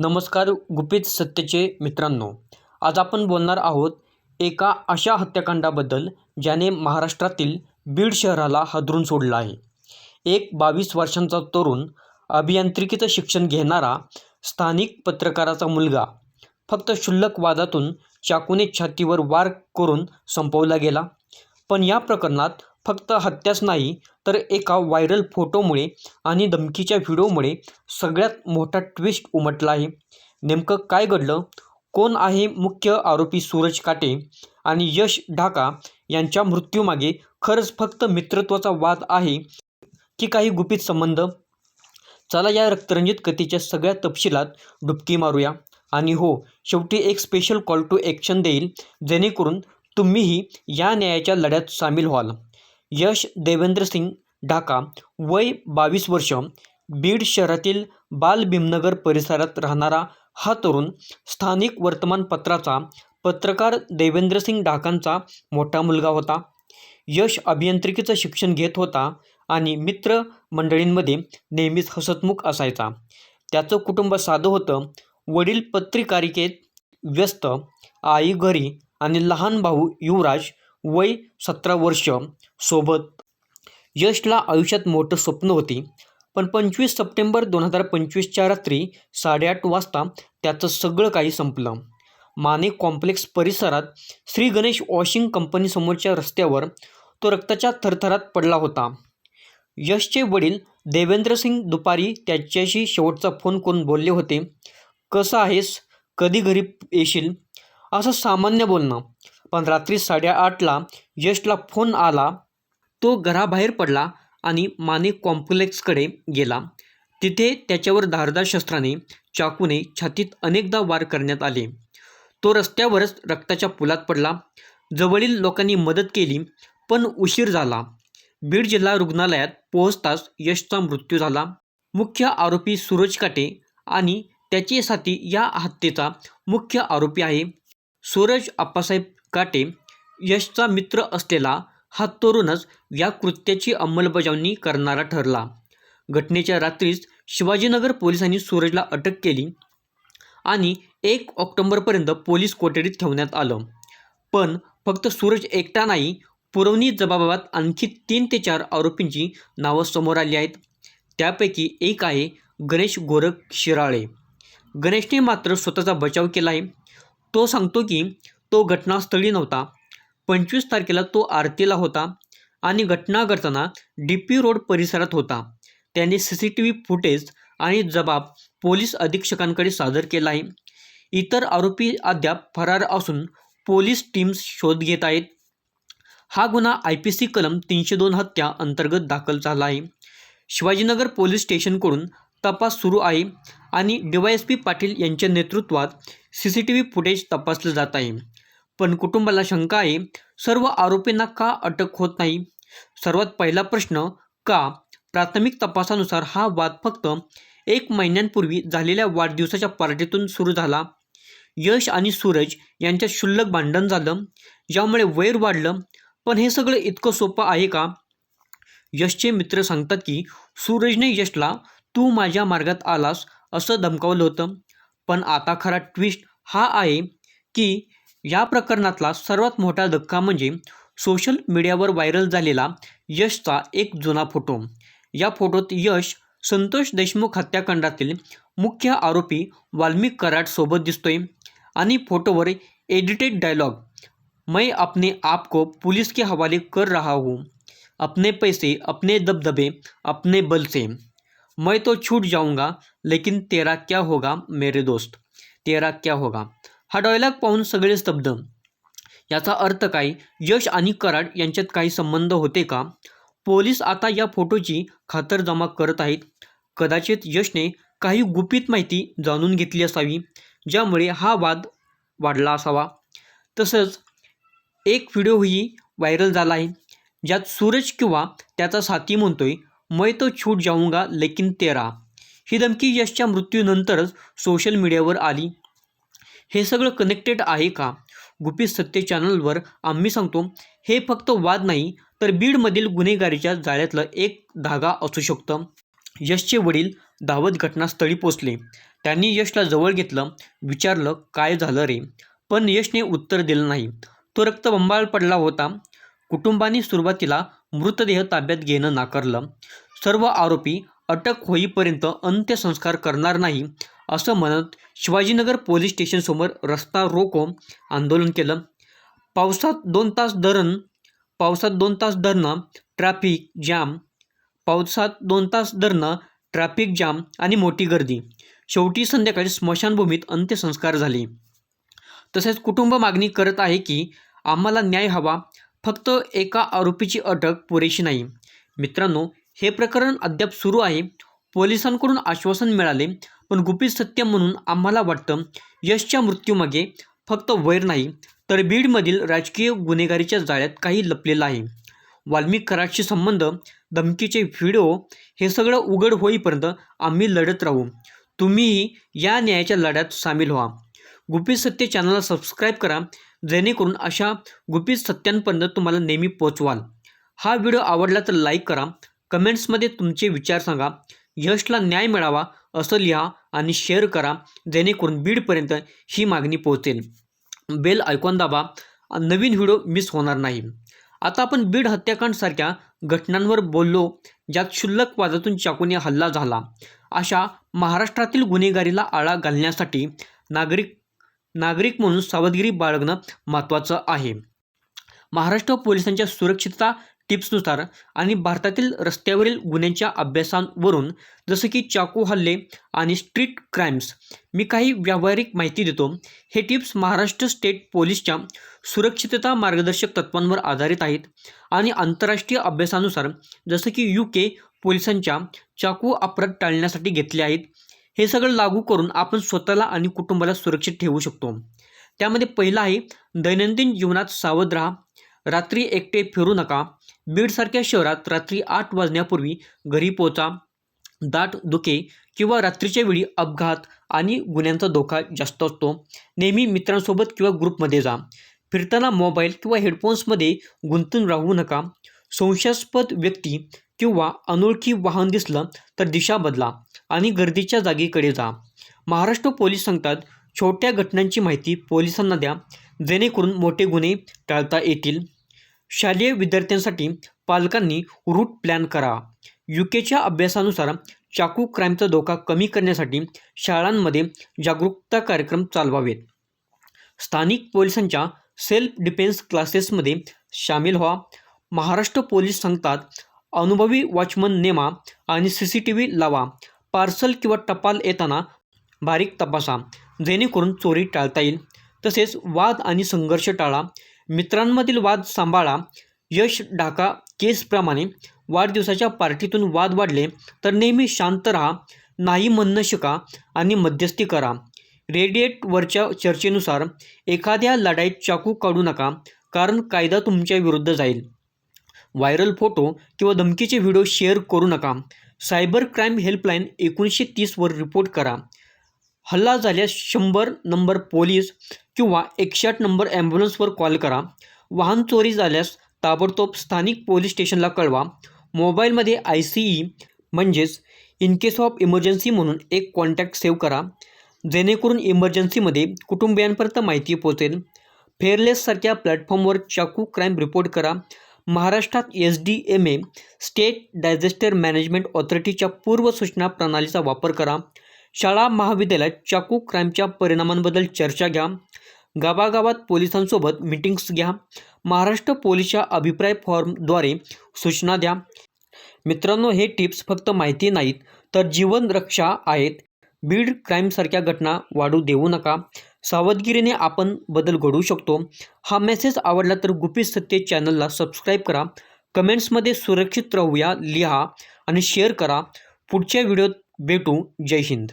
नमस्कार गुपित सत्तेचे मित्रांनो. आज आपण बोलणार आहोत एका अशा हत्याकांडाबद्दल ज्याने महाराष्ट्रातील बीड शहराला हादरून सोडलं आहे. एक बावीस वर्षांचा तरुण अभियांत्रिकीचं शिक्षण घेणारा स्थानिक पत्रकाराचा मुलगा फक्त क्षुल्लक वादातून चाकूने छातीवर वार करून संपवला गेला. पण या प्रकरणात फक्त हत्याच नाही तर एका व्हायरल फोटोमुळे आणि धमकीच्या व्हिडिओमुळे सगळ्यात मोठा ट्विस्ट उमटला आहे. नेमकं काय घडलं? कोण आहे मुख्य आरोपी सूरज काटे आणि यश ढाका यांच्या मृत्यूमागे खरंच फक्त मित्रत्वाचा वाद आहे की काही गुपित संबंध? चला या रक्तरंजित कथेच्या सगळ्या तपशिलात डुबकी मारूया. आणि हो शेवटी एक स्पेशल कॉल टू ॲक्शन देईल जेणेकरून तुम्हीही या न्यायाच्या लढ्यात सामील व्हाल. यश देवेंद्र सिंग ढाका वय बावीस वर्ष बीड शहरातील बाल भीमनगर परिसरात राहणारा हा तरुण स्थानिक वर्तमानपत्राचा पत्रकार देवेंद्र सिंग ढाकांचा मोठा मुलगा होता. यश अभियांत्रिकीचं शिक्षण घेत होता आणि मित्र मंडळींमध्ये नेहमीच हसतमुख असायचा. त्याचं कुटुंब साधं होतं. वडील पत्रिकारिकेत व्यस्त आई घरी आणि लहान भाऊ युवराज वय सतरा वर्ष सोबत. यशला आयुष्यात मोठं स्वप्न होती पण पंचवीस सप्टेंबर दोन हजार पंचवीसच्या रात्री साडेआठ वाजता त्याचं सगळं काही संपलं. माने कॉम्प्लेक्स परिसरात श्री गणेश वॉशिंग कंपनीसमोरच्या रस्त्यावर तो रक्ताच्या थरथरात पडला होता. यशचे वडील देवेंद्र सिंग दुपारी त्याच्याशी शेवटचा फोन करून बोलले होते कसं आहेस? कधी घरी येशील? असं सामान्य बोलणं. पण रात्री साडेआठला यशला फोन आला. तो घराबाहेर पडला आणि माने कॉम्प्लेक्सकडे गेला. तिथे त्याच्यावर धारदार शस्त्राने चाकूने छातीत अनेकदा वार करण्यात आले. तो रस्त्यावरच रक्ताच्या पुलात पडला. जवळील लोकांनी मदत केली पण उशीर झाला. बीड जिल्हा रुग्णालयात पोहोचताच यशचा मृत्यू झाला. मुख्य आरोपी सूरज काटे आणि त्याचे साथी या हत्येचा मुख्य आरोपी आहे. सूरज आप्पासाहेब काटे यशचा मित्र असलेला हा तरुणच या कृत्याची अंमलबजावणी करणारा ठरला. घटनेच्या रात्रीच शिवाजीनगर पोलिसांनी सूरजला अटक केली आणि एक ऑक्टोंबरपर्यंत पोलीस कोठडीत ठेवण्यात आलं. पण फक्त सूरज एकटा नाही पुरवणी जबाबात आणखी तीन ते चार आरोपींची नावं समोर आली आहेत. त्यापैकी एक आहे गणेश गोरख शिराळे. गणेशने मात्र स्वतःचा बचाव केला आहे. तो सांगतो की तो घटनास्थळी नव्हता. पंचवीस तारखेला तो आरतीला होता आणि घटना घडताना डी पी रोड परिसरात होता. त्याने C C T V footage आणि जबाब पोलीस अधीक्षकांकडे सादर केला आहे. इतर आरोपी अद्याप फरार असून पोलीस टीम्स शोध घेत आहेत. हा गुन्हा आय पी सी कलम तीनशे दोन हत्या अंतर्गत दाखल झाला आहे. शिवाजीनगर पोलीस स्टेशनकडून तपास सुरू आहे. आणि D Y S P Patil यांच्या नेतृत्वात C C T V footage तपासलं जात आहे. पण कुटुंबाला शंका आहे सर्व आरोपींना का अटक होत नाही? सर्वात पहिला प्रश्न का? प्राथमिक तपासानुसार हा वाद फक्त एक महिन्यांपूर्वी झालेल्या वाढदिवसाच्या पार्टीतून सुरू झाला. यश आणि सूरज यांच्यात क्षुल्लक भांडण झालं ज्यामुळे वैर वाढलं. पण हे सगळं इतकं सोपं आहे का? यशचे मित्र सांगतात की सूरजने यशला तू माझ्या मार्गात आलास असं धमकावलं होतं. पण आता खरा ट्विस्ट हा आहे की या प्रकरणातला सर्वात मोठा धक्का म्हणजे सोशल मीडियावर व्हायरल झालेला यशचा एक जुना फोटो या फोटोत यश संतोष देशमुख हत्याकांडातील मुख्य आरोपी वाल्मिक कराडसोबत दिसतोय आणि फोटोवर एडिटेड डायलॉग मैं अपने आप को पुलिस के हवाले कर रहा हूँ. अपने पैसे अपने दबदबे अपने बल से. मैं तो छूट जाऊंगा लेकिन तेरा क्या होगा मेरे दोस्त? तेरा क्या होगा? हा डायलॉग पाहून सगळे स्तब्ध. याचा अर्थ काय? यश आणि कराड यांच्यात काही संबंध होते का? पोलीस आता या फोटोची खातरजमा करत आहेत. कदाचित यशने काही गुपित माहिती जाणून घेतली असावी ज्यामुळे हा वाद वाढला असावा. तसंच एक व्हिडिओही व्हायरल झाला आहे ज्यात सूरज किंवा त्याचा साथी म्हणतोय मैं तो छूट जाऊंगा लेकिन तेरा। ही धमकी यशच्या मृत्यूनंतरच सोशल मीडियावर आली. हे सगळं कनेक्टेड आहे का? गुपित सत्य चॅनलवर आम्ही सांगतो हे फक्त वाद नाही तर बीडमधील गुन्हेगारीच्या जाळ्यातलं एक धागा असू शकतं. यशचे वडील धावत घटनास्थळी पोचले. त्यांनी यशला जवळ घेतलं विचारलं काय झालं रे? पण यशने उत्तर दिलं नाही. तो रक्तबंबाळ पडला होता. कुटुंबाने सुरुवातीला मृतदेह ताब्यात घेणं नाकारलं. सर्व आरोपी अटक होईपर्यंत अंत्यसंस्कार करणार नाही असं म्हणत शिवाजीनगर पोलीस स्टेशनसमोर रस्ता रोको आंदोलन केलं. पावसात दोन तास धरण पावसात दोन तास धरणं ट्रॅफिक जाम. पावसात दोन तास धरणं ट्रॅफिक जाम आणि मोठी गर्दी. शेवटी संध्याकाळी स्मशानभूमीत अंत्यसंस्कार झाले. तसेच कुटुंब मागणी करत आहे की आम्हाला न्याय हवा फक्त एका आरोपीची अटक पुरेशी नाही. मित्रांनो हे प्रकरण अद्याप सुरू आहे. पोलिसांकडून आश्वासन मिळाले पण गुपित सत्य म्हणून आम्हाला वाटतं यशच्या मृत्यूमागे फक्त वैर नाही तर बीडमधील राजकीय गुन्हेगारीच्या जाळ्यात काही लपलेलं आहे. वाल्मिक कराडशी संबंध धमकीचे व्हिडिओ हे सगळं उघड होईपर्यंत आम्ही लढत राहू. तुम्हीही या न्यायाच्या लढ्यात सामील व्हा. गुपित सत्य चॅनलला सबस्क्राईब करा जेणेकरून अशा गुपित सत्यांपर्यंत तुम्हाला नेहमी पोचवाल हा व्हिडिओ आवडला तर लाईक करा. कमेंट्समध्ये तुमचे विचार सांगा. यशला न्याय मिळावा असं लिहा आणि शेअर करा जेणेकरून बीडपर्यंत ही मागणी पोहोचेल. बेल ऐकून दाबा. नवीन व्हिडिओ मिस होणार नाही. आता आपण बीड हत्याकांडसारख्या घटनांवर बोललो ज्यात क्षुल्लक वादातून चाकूने हल्ला झाला. अशा महाराष्ट्रातील गुन्हेगारीला आळा घालण्यासाठी नागरिक नागरिक म्हणून सावधगिरी बाळगणं महत्त्वाचं आहे. महाराष्ट्र पोलिसांच्या सुरक्षितता टिप्सनुसार आणि भारतातील रस्त्यावरील गुन्ह्यांच्या अभ्यासांवरून जसं की चाकू हल्ले आणि स्ट्रीट क्राईम्स मी काही व्यावहारिक माहिती देतो. हे टिप्स महाराष्ट्र स्टेट पोलीसच्या सुरक्षितता मार्गदर्शक तत्वांवर आधारित आहेत आणि आंतरराष्ट्रीय अभ्यासानुसार जसं की यू के पोलिसांच्या चाकू अपराध टाळण्यासाठी घेतले आहेत. हे सगळं लागू करून आपण स्वतःला आणि कुटुंबाला सुरक्षित ठेवू शकतो. त्यामध्ये पहिलं आहे दैनंदिन जीवनात सावध राहा. रात्री एकटे फिरू नका. बीडसारख्या शहरात रात्री आठ वाजण्यापूर्वी घरी पोचा दाट दुखे किंवा रात्रीच्या वेळी अपघात आणि गुन्ह्यांचा धोका जास्त असतो. नेहमी मित्रांसोबत किंवा ग्रुपमध्ये जा. फिरताना मोबाईल किंवा हेडफोन्समध्ये गुंतून राहू नका. संशयास्पद व्यक्ती किंवा अनोळखी वाहन दिसलं तर दिशा बदला. आणि गर्दीच्या जागेकडे जा. महाराष्ट्र पोलीस सांगतात छोट्या घटनांची माहिती पोलिसांना द्या. जेणेकरून मोठे गुन्हे टाळता येतील. शालेय विद्यार्थ्यांसाठी पालकांनी रूट प्लॅन करा. यू केच्या अभ्यासानुसार चाकू क्राईमचा धोका कमी करण्यासाठी शाळांमध्ये जागरूकता कार्यक्रम चालवावेत. स्थानिक पोलिसांच्या सेल्फ डिफेन्स क्लासेसमध्ये सामील व्हा. महाराष्ट्र पोलीस सांगतात अनुभवी वॉचमन नेमा आणि सी सी टी व्ही लावा. पार्सल किंवा टपाल येताना बारीक तपासा. जेणेकरून चोरी टाळता येईल. तसेच वाद आणि संघर्ष टाळा. मित्रांमधील वाद सांभाळा. यश ढाका केसप्रमाणे वाढदिवसाच्या पार्टीतून वाद वाढले तर नेहमी शांत राहा. नाही म्हणणं शिका आणि मध्यस्थी करा. रेडिएटवरच्या चर्चेनुसार एखाद्या लढाईत चाकू काढू नका कारण कायदा तुमच्या विरुद्ध जाईल. व्हायरल फोटो किंवा धमकीचे व्हिडिओ शेअर करू नका. सायबर क्राईम हेल्पलाईन एकोणीसशे तीसवर रिपोर्ट करा. हल्ला झाल्यास शंभर नंबर पोलीस किंवा एकशे आठ नंबर ॲम्ब्युलन्सवर कॉल करा. वाहन चोरी झाल्यास ताबडतोब स्थानिक पोलीस स्टेशनला कळवा. मोबाईलमध्ये आय सी ई म्हणजेच इन केस ऑफ इमर्जन्सी म्हणून एक कॉन्टॅक्ट सेव्ह करा. जेणेकरून इमर्जन्सीमध्ये कुटुंबियांपर्यंत माहिती पोहोचेल. फेअरलेससारख्या प्लॅटफॉर्मवर चाकू क्राईम रिपोर्ट करा. महाराष्ट्रात S D M A state disaster management ऑथॉरिटीच्या पूर्वसूचना प्रणालीचा वापर करा. शाळा महाविद्यालयात चाकू क्राईमच्या परिणामांबद्दल चर्चा घ्या. गावागावात पोलिसांसोबत मिटिंग्स घ्या. महाराष्ट्र पोलीसच्या अभिप्राय फॉर्मद्वारे सूचना द्या. मित्रांनो हे टिप्स फक्त माहिती नाहीत तर जीवनरक्षा आहेत. बीड क्राईमसारख्या घटना वाढू देऊ नका. सावधगिरीने आपण बदल घडवू शकतो. हा मेसेज आवडला तर गुपित सत्य चॅनलला सबस्क्राईब करा. कमेंट्समध्ये सुरक्षित राहूया लिहा आणि शेअर करा. पुढच्या व्हिडिओत भेटू. जय हिंद.